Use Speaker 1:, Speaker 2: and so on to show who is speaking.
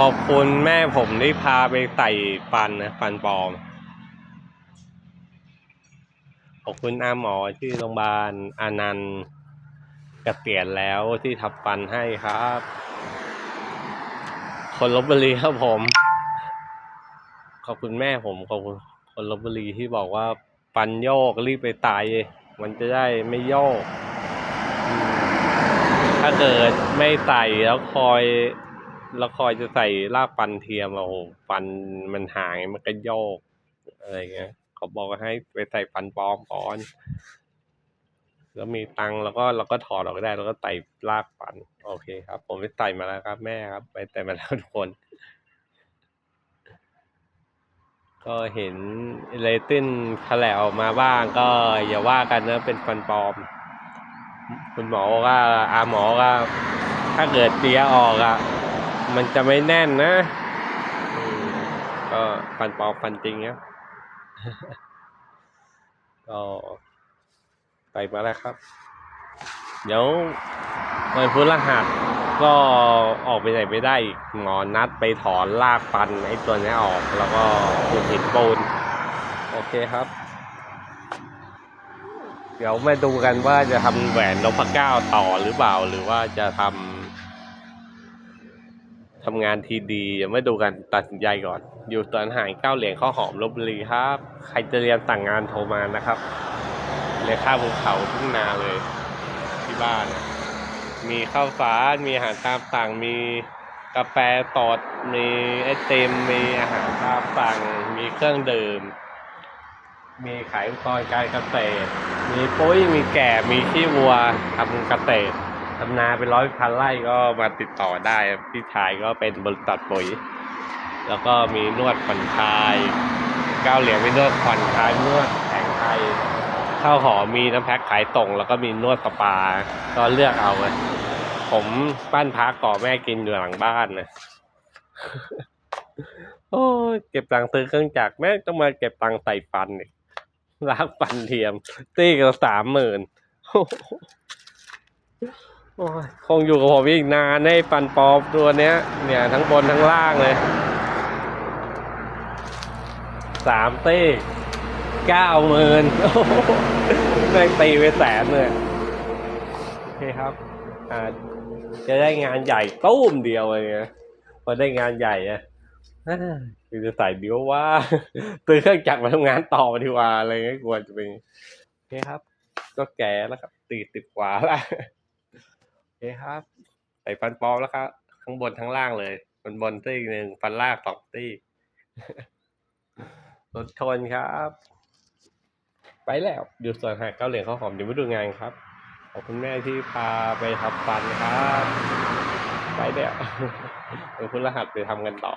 Speaker 1: ขอบคุณแม่ผมที่พาไปใส่ฟันนะฟันปลอม ขอบคุณอาหมอที่โรงพยาบาลอานันต์กเกษียณแล้วที่ทับฟันให้ครับ คนลบบุรีครับผม ขอบคุณแม่ผมขอบคุณคนลบบุรีที่บอกว่าฟันโยกรีบไปไตมันจะได้ไม่โยกอืมถ้าเกิดไม่ใส่แล้วคอย แล้วคอยจะใส่รากฟันเทียมอะโอ้โหฟันมันหายมันก็โยกอะไรเงี้ยเขาบอกให้ไปใส่ฟันปลอมก่อนแล้วมีตังแล้วก็เราก็ถอดออกได้ แล้วก็ใส่รากฟัน โอเคครับ ผมไปใส่มาแล้วครับ แม่ครับ ไปใส่มาแล้วทุกคน ก็เห็นเลตินแถลออกมาบ้าง ก็อย่าว่ากันนะเป็นฟันปลอม คุณหมอกว่าอาหมอว่าถ้าเกิดเตียออกอะ มันจะไม่แน่นนะอืมก็ฟันปลอมฟันจริงครับก็ไปมาแล้วครับ เดี๋ยววันพฤหัสก็ออกไปไหนไม่ได้อีกหมอนัดไปถอนรากฟันไอ้ตัวเนี้ยออก แล้วก็ขุดหินปูน โอเคครับ เดี๋ยวมาดูกันว่าจะทำแหวนนพเก้าต่อหรือเปล่า หรือว่าจะทำ ทำงานทีดียังไม่ดูกันตัดสินใจก่อน อยู่ตอนหายเก้าเหรียญข้าวหอมลบบุรีครับ ใครจะเรียนต่างงานโทรมานะครับเรียนข้าวภูเขาทุ่งนาเลย ที่บ้านมีข้าวสารมีอาหารตามสั่งมีกาแฟสดมีไอติมมีอาหารตามสั่งมีเครื่องดื่ม มีขายอุปกรณ์การเกษตร มีปุ้ยมีแก่มีขี้วัวทำเกษตร ทำนาเป็นร้อยพันไร่ก็มาติดต่อได้พี่ชายก็เป็นบริษัทปุ๋ย แล้วก็มีนวดผ่อนคลายก้าวเหรียญมีนวดผ่อนคลายนวดแผงไทยข้าวหอมมีน้ำแพ็คขายส่งแล้วก็มีนวดสปาก็เลือกเอาเลยผมบ้นพักก่อแม่กินอยู่หลังบ้านนะโอ้ยเก็บตังค์ซื้อเครื่องจักรแม่ต้องมาเก็บตังค์ใส่ฟันอีกลากฟันเทียม ตีกันสามหมื่น คงอยู่กับผมอีกนานให้ฟันปอมตัวเนี้ย เนี่ยทั้งบนทั้งล่างเลยสามตีเก้าหมื่นแม่งตีไปแสนเลยโอเคครับ อ่า จะได้งานใหญ่ตุ้มเดียวเลยนะพอได้งานใหญ่อะคือจะใส่เดียวว่าซื้อเครื่องจักรมาทำงานต่อดีกว่าอะไรเงี้ยกลัวจะเป็นโอเคครับ ก็แก่แล้วครับตีติดกว่าแล้ว คครับ ใส่ฟันปลอมแล้วครับข้างบนทั้งล่างเลยบนบนตี้หนึ่งฟันล่างสองตี้รถชนครับ ไปแล้วดูส่วนหาเก้าเหรียญข้าวหอมเดี๋ยวมาดูงานครับ ขอบคุณแม่ที่พาไปทำฟันครับ ไปแล้วเดี๋ยวคุณรหัสไปทำกันต่อ